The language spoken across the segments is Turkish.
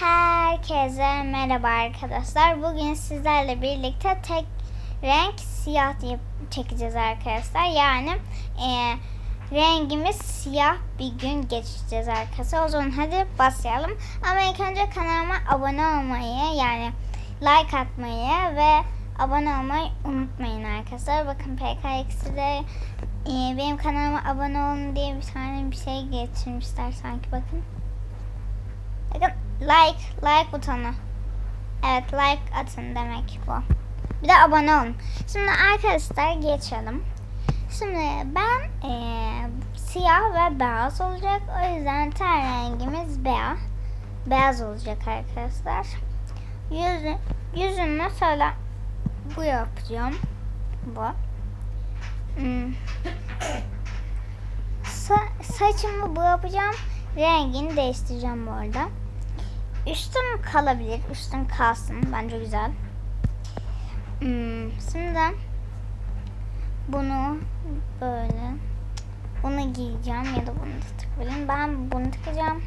Herkese merhaba arkadaşlar. Bugün sizlerle birlikte tek renk siyah diye çekeceğiz arkadaşlar. Yani e, rengimiz siyah bir gün geçeceğiz arkadaşlar. O zaman hadi başlayalım. Ama ilk önce kanalıma abone olmayı yani like atmayı ve abone olmayı unutmayın arkadaşlar. Bakın PKX'de e, benim kanalıma abone olun diye bir tane bir şey getirmişler sanki bakın. Bakın like, like butonu. Evet like atın demek bu. Bir de abone olun. Şimdi arkadaşlar geçelim. Şimdi ben eee, siyah ve beyaz olacak. O yüzden ten rengimiz beyaz. Beyaz olacak arkadaşlar. Yüzü, yüzüm mesela bu yapacağım. Bu. Hmm. Sa- saçımı bu yapacağım. Rengini değiştireceğim bu arada. Üstüm kalabilir. Üstüm kalsın. Bence güzel. Hmm, şimdi bunu böyle bunu giyeceğim ya da bunu da takabilirim. Ben bunu takacağım.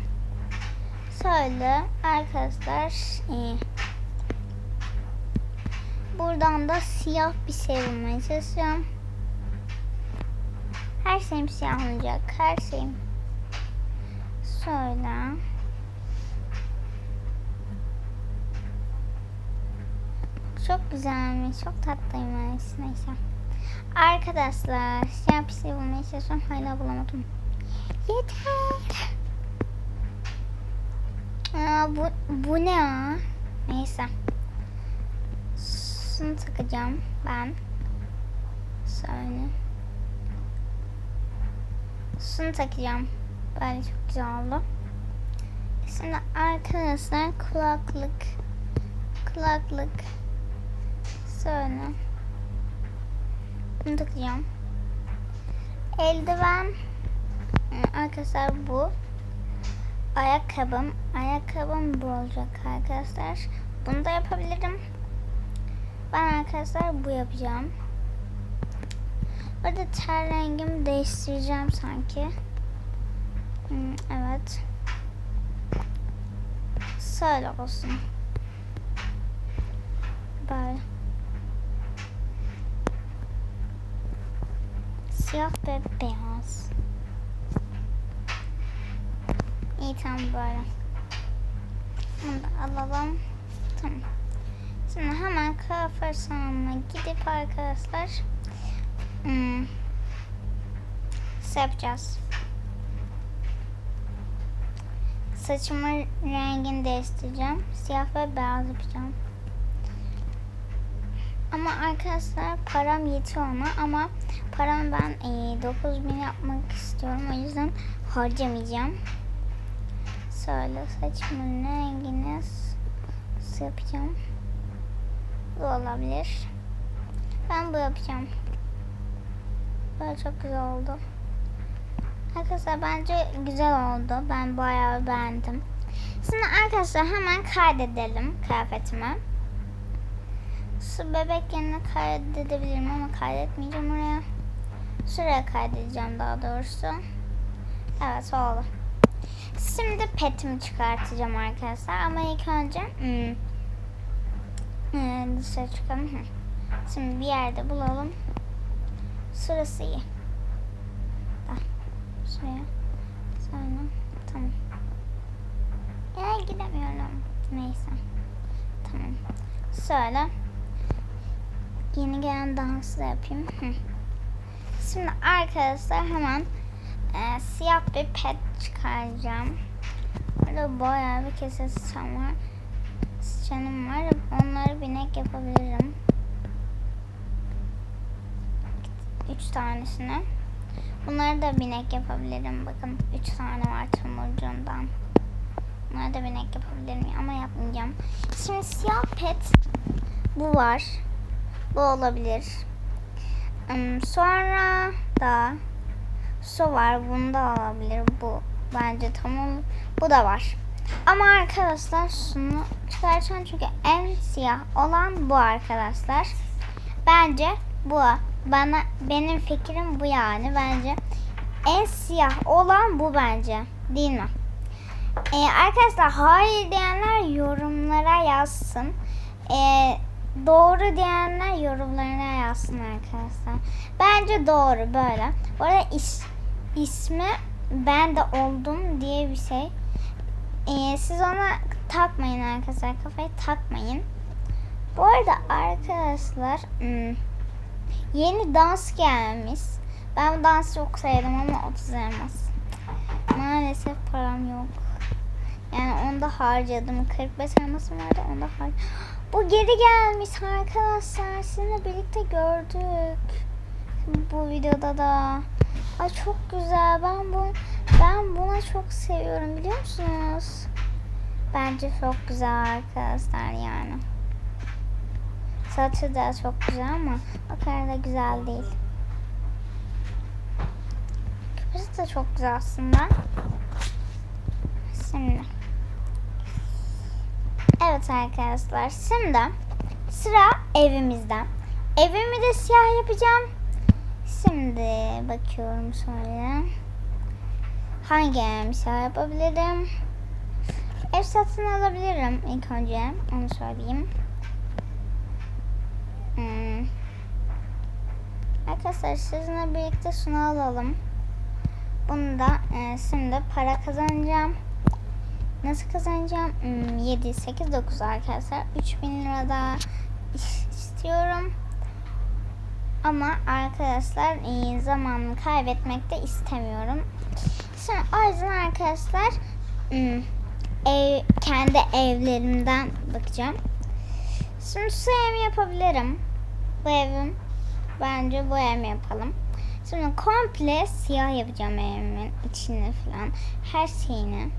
Şöyle arkadaşlar e, buradan da siyah bir şey bulmaya çalışacağım. Her şeyim siyah olacak. Her şeyim. Şöyle. Çok güzelmiş. Çok tatlıymış. Neyse. Arkadaşlar şey bulmaya çalışıyorum. Hala bulamadım. Yeter. Aa, bu, bu ne ya? Neyse. Şunu takacağım ben. Şöyle. Şunu takacağım. Böyle çok güzel oldu. Şimdi arkadaşlar kulaklık kulaklık şöyle bunu takacağım. Eldiven Ee, arkadaşlar bu ayakkabım ayakkabım bu olacak arkadaşlar. Bunu da yapabilirim. Ben arkadaşlar bu yapacağım. Burada ter rengimi değiştireceğim sanki. Hmm, evet. Şöyle olsun. Böyle. Siyah ve beyaz. İyi tamam böyle. Bunu da alalım. Tamam. Şimdi hemen kuaför salonuna gidip arkadaşlar hmm, şey yapacağız. Saçımın rengini değiştireceğim. Siyah ve beyaz yapacağım. Ama arkadaşlar param yetiyor ona ama paramı ben e, 9000 yapmak istiyorum. O yüzden harcamayacağım. Şöyle saçımın rengini nasıl yapacağım? Bu olabilir. Ben bu yapacağım. Böyle çok güzel oldu. Arkadaşlar bence güzel oldu. Ben bayağı beğendim. Şimdi arkadaşlar hemen kaydedelim kıyafetimi. Şu bebek yerine kaydedebilirim ama kaydetmeyeceğim oraya. Şuraya kaydedeceğim daha doğrusu. Evet oldu. Şimdi petimi çıkartacağım arkadaşlar ama ilk önce hmm, hmm, dışarı çıkalım. Şimdi bir yerde bulalım. Şurası iyi. Da. Şuraya. Sonra tamam. Ya gidemiyorum. Neyse. Tamam. Şöyle. Yeni gelen dansı da yapayım. Şimdi arkadaşlar hemen e, siyah bir pet çıkaracağım. Burada bayağı bir kese sıçan var. Sıçanım var. Onları binek yapabilirim. Üç tanesini. Bunları da binek yapabilirim. Bakın üç tane var tomurcuğundan. Bunları da binek yapabilirim ama yapmayacağım. Şimdi siyah pet bu var. Bu olabilir. Hmm, Sonra da su var. Bunu da alabilir. Bu bence tamam. Bu da var. Ama arkadaşlar şunu çıkaracağım çünkü en siyah olan bu arkadaşlar. Bence bu. Bana benim fikrim bu yani. Bence en siyah olan bu bence. Değil mi? Ee, arkadaşlar hayır diyenler yorumlara yazsın. Ee, doğru diyenler yorumlarına yazsın arkadaşlar. Bence doğru böyle. Bu arada is, ismi ben de oldum diye bir şey. Ee, siz ona takmayın arkadaşlar. Kafayı takmayın. Bu arada arkadaşlar hmm, yeni dans gelmiş. Ben bu dansı çok sevdim ama 30 elmas. Maalesef param yok. Yani onda harcadım. 45 elmasım vardı onda harcadım. Bu geri gelmiş arkadaşlar. Sizinle birlikte gördük. Bu videoda da. Ay çok güzel. Ben bu ben buna çok seviyorum biliyor musunuz? Bence çok güzel arkadaşlar yani. Saçı da çok güzel ama o kadar da güzel değil. Küpesi de çok güzel aslında. Şimdi. Evet arkadaşlar. Şimdi sıra evimizde. Evimi de siyah yapacağım. Şimdi bakıyorum şöyle. Hangi evimi siyah yapabilirim? Ev satın alabilirim ilk önce. Onu söyleyeyim. Hmm. Arkadaşlar sizinle birlikte şunu alalım. Bunu da e, şimdi para kazanacağım. Nasıl kazanacağım? Hmm, 7, 8, 9 arkadaşlar. 3000 lira daha is- istiyorum. Ama arkadaşlar e, zamanımı kaybetmek de istemiyorum. Şimdi o yüzden arkadaşlar hmm, ev, kendi evlerimden bakacağım. Şimdi şu evimi yapabilirim. Bu evim bence bu evimi yapalım. Şimdi komple siyah yapacağım evimin içini falan. Her şeyini.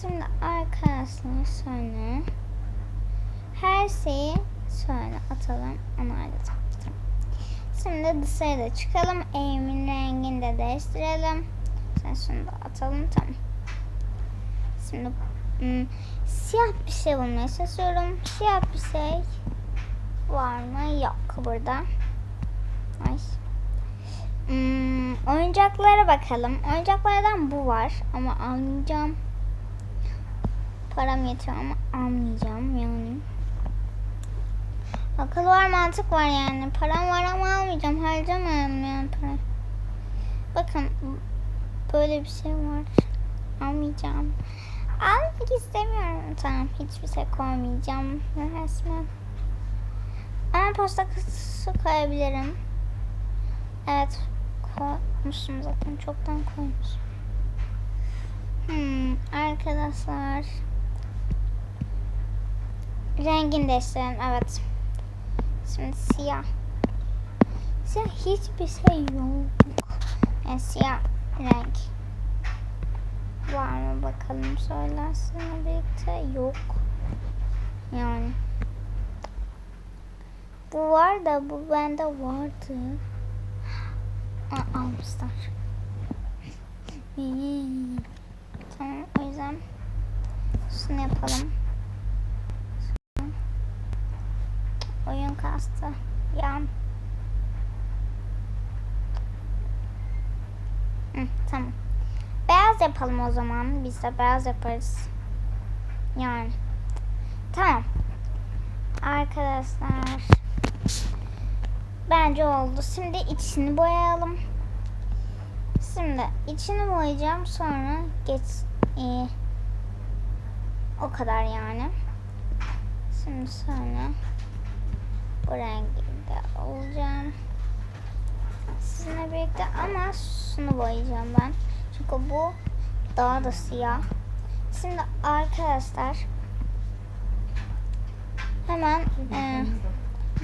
Şimdi arkadaşlar sonra her şeyi şöyle atalım. Onu taktım. Şimdi dışarıda çıkalım. Evimin rengini de değiştirelim. Sen şunu da atalım. Tamam. Şimdi hmm, siyah bir şey bulmaya çalışıyorum. Siyah bir şey var mı? Yok burada. Ay. Hmm, oyuncaklara bakalım. Oyuncaklardan bu var ama almayacağım. Param yetiyor ama almayacağım yani. Akıl var mantık var yani. Param var ama almayacağım. Harcamayalım yani para. Bakın böyle bir şey var. Almayacağım. Almak istemiyorum. Tamam hiçbir şey koymayacağım. Resmen. Ama posta kutusu koyabilirim. Evet koymuşum zaten. Çoktan koymuşum. Hmm, arkadaşlar. Rengini değiştirelim. Evet. Şimdi siyah. Siyah hiçbir şey yok. Yani siyah renk. Var mı bakalım söylersin birlikte. Yok. Yani. Bu var da bu bende vardı. Aa, almışlar. Tamam o yüzden şunu yapalım. Oyun kastı. Ya. Hı, tamam. Beyaz yapalım o zaman. Biz de beyaz yaparız. Yani. Tamam. Arkadaşlar. Bence oldu. Şimdi içini boyayalım. Şimdi içini boyayacağım. Sonra geç e, o kadar yani. Şimdi sonra bu renginde olacağım. Sizinle birlikte ama şunu boyayacağım ben. Çünkü bu daha da siyah. Şimdi arkadaşlar hemen e,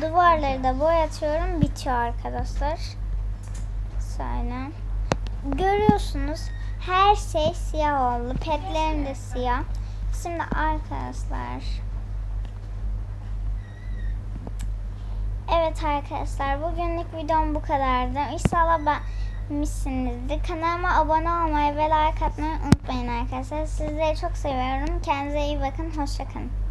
duvarları da boyatıyorum. Bitiyor arkadaşlar. Şöyle. Görüyorsunuz her şey siyah oldu. Petlerim de siyah. Şimdi arkadaşlar Evet arkadaşlar bugünlük videom bu kadardı. İnşallah beğenmişsinizdir. Kanalıma abone olmayı ve like atmayı unutmayın arkadaşlar. Sizleri çok seviyorum. Kendinize iyi bakın. Hoşçakalın.